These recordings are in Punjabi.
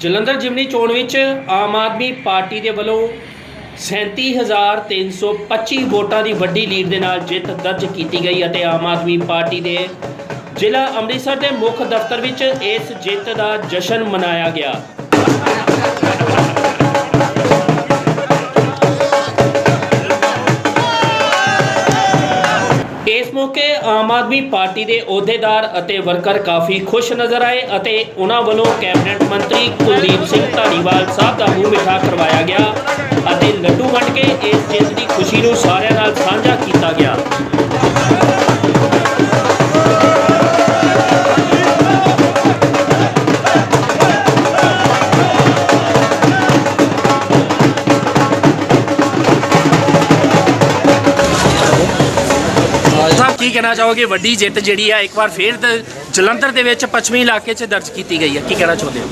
ਜਲੰਧਰ ਜਿਮਨੀ ਚੋਣ ਵਿੱਚ ਆਮ ਆਦਮੀ ਪਾਰਟੀ ਦੇ ਵੱਲੋਂ 37325 ਵੋਟਾਂ ਦੀ ਵੱਡੀ ਲੀਡ ਦੇ ਨਾਲ ਜਿੱਤ ਦਰਜ ਕੀਤੀ ਗਈ ਅਤੇ ਆਮ ਆਦਮੀ ਪਾਰਟੀ ਦੇ ਜ਼ਿਲ੍ਹਾ ਅੰਮ੍ਰਿਤਸਰ ਦੇ ਮੁੱਖ ਦਫ਼ਤਰ ਵਿੱਚ ਇਸ ਜਿੱਤ ਦਾ ਜਸ਼ਨ ਮਨਾਇਆ ਗਿਆ। ਆਮ ਆਦਮੀ ਪਾਰਟੀ ਦੇ ਅਹੁਦੇਦਾਰ ਅਤੇ ਵਰਕਰ ਕਾਫੀ ਖੁਸ਼ ਨਜ਼ਰ ਆਏ ਅਤੇ ਉਹਨਾਂ ਵੱਲੋਂ ਕੈਬਨਿਟ ਮੰਤਰੀ ਕੁਲਦੀਪ ਸਿੰਘ ਧਾਲੀਵਾਲ ਸਾਹਿਬ ਦਾ ਮੂੰਹ ਮਿਠਾ ਕਰਵਾਇਆ ਗਿਆ ਅਤੇ ਲੱਡੂ ਵੰਡ ਕੇ ਇਸ ਜਿੱਤ ਦੀ ਖੁਸ਼ੀ ਨੂੰ ਸਾਰਿਆਂ ਨਾਲ ਸਾਂਝਾ ਕੀਤਾ ਗਿਆ। ਕੀ ਕਹਿਣਾ ਚਾਹੋਗੇ? ਵੱਡੀ ਜਿੱਤ ਜਿਹੜੀ ਹੈ ਇੱਕ ਵਾਰ ਫੇਰ ਦ- ਜਲੰਧਰ ਦੇ ਵਿੱਚ ਪੱਛਮੀ ਇਲਾਕੇ 'ਚ ਦਰਜ ਕੀਤੀ ਗਈ ਹੈ। ਕੀ ਕਹਿਣਾ ਚਾਹੁੰਦੇ ਹੋ?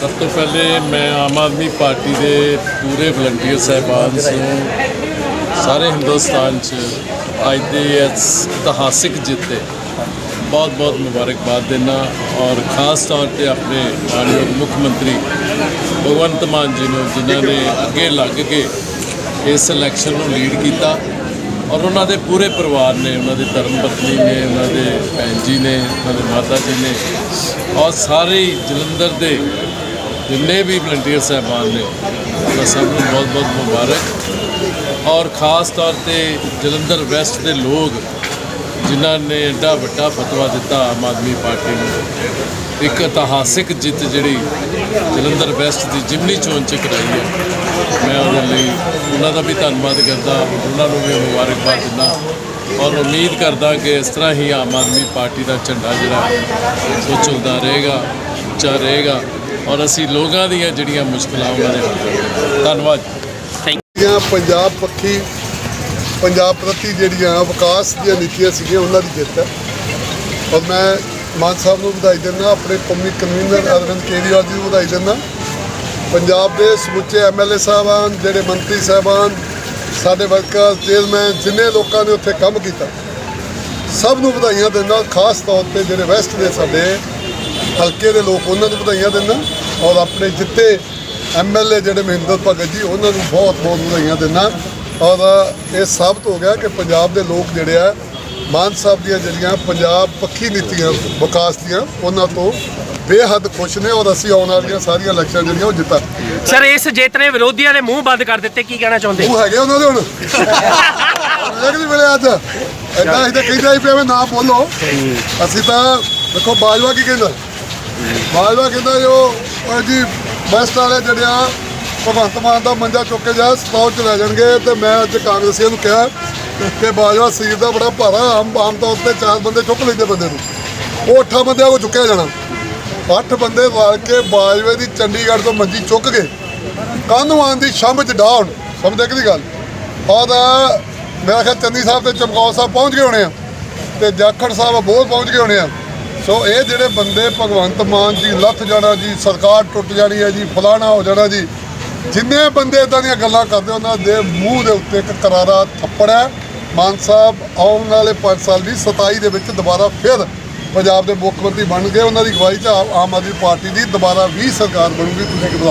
ਸਭ ਤੋਂ ਪਹਿਲੇ ਮੈਂ ਆਮ ਆਦਮੀ ਪਾਰਟੀ ਦੇ ਪੂਰੇ ਵਲੰਟੀਅਰ ਸਹਿਬਾਨ ਨੂੰ ਸਾਰੇ ਹਿੰਦੁਸਤਾਨ 'ਚ ਅੱਜ ਦੇ ਇਸ ਇਤਿਹਾਸਿਕ ਜਿੱਤ ਤੇ ਬਹੁਤ ਬਹੁਤ ਮੁਬਾਰਕਬਾਦ ਦਿੰਦਾ ਔਰ ਖਾਸ ਤੌਰ ਤੇ ਆਪਣੇ ਮਾਨਯੋਗ ਮੁੱਖ ਮੰਤਰੀ ਭਗਵੰਤ ਮਾਨ ਜੀ ਨੂੰ, ਜਿਨ੍ਹਾਂ ਨੇ ਅੱਗੇ ਲੱਗ ਕੇ ਇਸ ਇਲੈਕਸ਼ਨ ਨੂੰ ਲੀਡ ਕੀਤਾ। ਔਰ ਉਹਨਾਂ ਦੇ ਪੂਰੇ ਪਰਿਵਾਰ ਨੇ, ਉਹਨਾਂ ਦੀ ਧਰਮ ਪਤਨੀ ਨੇ, ਉਹਨਾਂ ਦੇ ਭੈਣ ਜੀ ਨੇ, ਉਹਨਾਂ ਦੇ ਮਾਤਾ ਜੀ ਨੇ ਔਰ ਸਾਰੇ ਜਲੰਧਰ ਦੇ ਜਿੰਨੇ ਵੀ ਵਲੰਟੀਅਰ ਸਾਹਿਬਾਨ ਨੇ, ਉਹਨਾਂ ਸਭ ਨੂੰ ਬਹੁਤ ਬਹੁਤ ਮੁਬਾਰਕ। ਔਰ ਖਾਸ ਤੌਰ ਤੇ ਜਲੰਧਰ ਵੈਸਟ ਦੇ ਲੋਕ ਜਿਨ੍ਹਾਂ ਨੇ ਐਡਾ ਵੱਡਾ ਫਤਵਾ ਦਿੱਤਾ ਆਮ ਆਦਮੀ ਪਾਰਟੀ ਨੂੰ। ਇੱਕ ਇਤਿਹਾਸਿਕ ਜਿੱਤ ਜਿਹੜੀ ਜਲੰਧਰ ਵੈਸਟ ਦੀ ਜਿਮਨੀ ਚੋਣ ਚ ਕਰਾਈ ਹੈ। ਮੈਂ ਉਹਦੇ ਲਈ ਉਹਨਾਂ ਦਾ ਵੀ ਧੰਨਵਾਦ ਕਰਦਾ ਉਹਨਾਂ ਨੂੰ ਵੀ ਮੁਬਾਰਕਬਾਦ ਦਿੰਦਾ ਔਰ ਉਮੀਦ ਕਰਦਾ ਕਿ ਇਸ ਤਰ੍ਹਾਂ ਹੀ ਆਮ ਆਦਮੀ ਪਾਰਟੀ ਦਾ ਝੰਡਾ ਜਿਹੜਾ ਸੋ ਝੁਲਦਾ ਰਹੇਗਾ ਉੱਚਾ ਰਹੇਗਾ ਔਰ ਅਸੀਂ ਲੋਕਾਂ ਦੀਆਂ ਜਿਹੜੀਆਂ ਮੁਸ਼ਕਲਾਂ ਉਹਨਾਂ ਦੇ ਹੱਲ ਕਰਾਂਗੇ ਧੰਨਵਾਦ। ਦੀਆਂ ਪੰਜਾਬ ਪੱਖੀ ਪੰਜਾਬ ਪ੍ਰਤੀ ਜਿਹੜੀਆਂ ਵਿਕਾਸ ਦੀਆਂ ਨੀਤੀਆਂ ਸੀਗੀਆਂ, ਉਹਨਾਂ ਦੀ ਜਿੱਤ ਹੈ। ਔਰ ਮੈਂ ਮਾਨ ਸਾਹਿਬ ਨੂੰ ਵਧਾਈ ਦਿੰਦਾ, ਆਪਣੇ ਕੌਮੀ ਕਨਵੀਨਰ ਅਰਵਿੰਦ ਕੇਜਰੀਵਾਲ ਜੀ ਨੂੰ ਵਧਾਈ ਦਿੰਦਾ। ਪੰਜਾਬ ਦੇ ਸਮੁੱਚੇ ਐਮਐਲਏ ਸਾਹਿਬਾਨ, ਜਿਹੜੇ ਮੰਤਰੀ ਸਾਹਿਬਾਨ, ਸਾਡੇ ਵਰਕਰ ਚੇਅਰਮੈਨ ਜਿੰਨੇ ਲੋਕਾਂ ਨੇ ਉੱਥੇ ਕੰਮ ਕੀਤਾ, ਸਭ ਨੂੰ ਵਧਾਈਆਂ ਦਿੰਦਾ। ਖਾਸ ਤੌਰ ਤੇ ਜਿਹੜੇ ਵੈਸਟ ਦੇ ਸਾਡੇ ਹਲਕੇ ਦੇ ਲੋਕ, ਉਹਨਾਂ ਨੂੰ ਵਧਾਈਆਂ ਦਿੰਦਾ। ਔਰ ਆਪਣੇ ਜਿੱਤੇ ਐਮਐਲਏ ਜਿਹੜੇ ਮਹਿੰਦਰ ਭਗਤ ਜੀ, ਉਹਨਾਂ ਨੂੰ ਬਹੁਤ ਬਹੁਤ ਵਧਾਈਆਂ ਦਿੰਦਾ। ਔਰ ਇਹ ਸਾਬਤ ਹੋ ਗਿਆ ਕਿ ਪੰਜਾਬ ਦੇ ਲੋਕ ਜਿਹੜੇ ਆ ਮਾਨ ਸਾਹਿਬ ਦੀਆਂ ਜਿਹੜੀਆਂ ਪੰਜਾਬ ਪੱਖੀ ਨੀਤੀਆਂ ਵਿਕਾਸ ਦੀਆਂ ਉਹਨਾਂ ਤੋਂ ਬੇਹੱਦ ਖੁਸ਼ ਨੇ ਔਰ ਅਸੀਂ ਆਉਣ ਵਾਲੀਆਂ ਸਾਰੀਆਂ ਇਲੈਕਸ਼ਨ ਜਿਹੜੀਆਂ ਉਹ ਜਿੱਤਾਂ। ਸਰ ਇਸ ਜਿੱਤ ਨੇ ਵਿਰੋਧੀਆਂ ਦੇ ਮੂੰਹ ਬੰਦ ਕਰ ਦਿੱਤੇ ਕੀ ਕਹਿਣਾ ਚਾਹੁੰਦੇ? ਉਹ ਹੈਗੇ ਉਹਨਾਂ ਦੇ ਹੁਣ? ਇੱਕ ਨਹੀਂ ਮਿਲਿਆ ਅੱਜ। ਐਦਾਂ ਅਸੀਂ ਤਾਂ ਕਹਿੰਦਾ ਹੀ ਪਿਆ ਨਾ ਬੋਲੋ। ਅਸੀਂ ਤਾਂ ਦੇਖੋ ਬਾਜਵਾ ਕੀ ਕਹਿੰਦਾ? ਬਾਜਵਾ ਕਹਿੰਦਾ ਜੋ ਜੀ ਬੈਸਟ ਵਾਲੇ ਜਿਹੜੇ ਆ ਭਗਵੰਤ ਮਾਨ ਦਾ ਮੰਜਾ ਚੁੱਕ ਕੇ ਜਾ ਸਪਾਉ ਚ ਲੈ ਜਾਣਗੇ ਤੇ ਮੈਂ ਅੱਜ ਕਾਂਗਰਸੀਆਂ ਨੂੰ ਕਿਹਾ ਕਿ ਬਾਜਵਾ ਸੀਰ ਦਾ ਬੜਾ ਭਾਰਾ ਆਮ ਆਮ ਤੌਰ ਤੇ ਚਾਰ ਬੰਦੇ ਚੁੱਕ ਲੈਂਦੇ ਬੰਦੇ ਨੂੰ। ਉਹ ਅੱਠਾਂ ਬੰਦਿਆਂ ਕੋ ਚੁੱਕਿਆ ਜਾਣਾ। ਅੱਠ ਬੰਦੇ ਵਾਲ ਕੇ ਬਾਜਵੇ ਦੀ ਚੰਡੀਗੜ੍ਹ ਤੋਂ ਮੰਜੀ ਚੁੱਕ ਕੇ ਕਾਨੂੰਨ ਦੀ ਸ਼ੰਭ ਚ ਡਾਉਣ ਸਮਝਦੇ ਕਿ ਦੀ ਗੱਲ? ਔਰ ਮੇਰਾ ਖਿਆਲ ਚੰਨੀ ਸਾਹਿਬ ਤੇ ਚਮਕੌਰ ਸਾਹਿਬ ਪਹੁੰਚ ਗਏ ਹੋਣੇ ਆ ਤੇ ਜਾਖੜ ਸਾਹਿਬ ਬਹੁਤ ਪਹੁੰਚ ਗਏ ਹੋਣੇ ਆ। ਸੋ ਇਹ ਜਿਹੜੇ ਬੰਦੇ ਭਗਵੰਤ ਮਾਨ ਜੀ ਲੱਥ ਜਾਣਾ ਜੀ, ਸਰਕਾਰ ਟੁੱਟ ਜਾਣੀ ਹੈ ਜੀ, ਫਲਾਣਾ ਹੋ ਜਾਣਾ ਜੀ ਜਿੰਨੇ ਬੰਦੇ ਇਦਾਂ ਦੀਆਂ ਗੱਲਾਂ ਕਰਦੇ, ਉਹਨਾਂ ਦੇ ਮੂੰਹ ਦੇ ਉੱਤੇ ਇੱਕ ਕਰਾਰਾ ਥੱਪੜ ਹੈ। ਮਾਨ ਸਾਹਿਬ ਆਉਣ ਵਾਲੇ 5 ਸਾਲ ਦੀ 27 ਦੇ ਵਿੱਚ ਦੁਬਾਰਾ ਫਿਰ ਪੰਜਾਬ ਦੇ ਮੁੱਖ ਮੰਤਰੀ ਬਣ ਗਏ। ਉਹਨਾਂ ਦੀ ਅਗਵਾਈ 'ਚ ਆਮ ਆਦਮੀ ਪਾਰਟੀ ਦੀ। ਦੁਬਾਰਾ ਵੀ ਸਰਕਾਰ ਬਣੂਗੀ। ਤੁਸੀਂ ਕੀ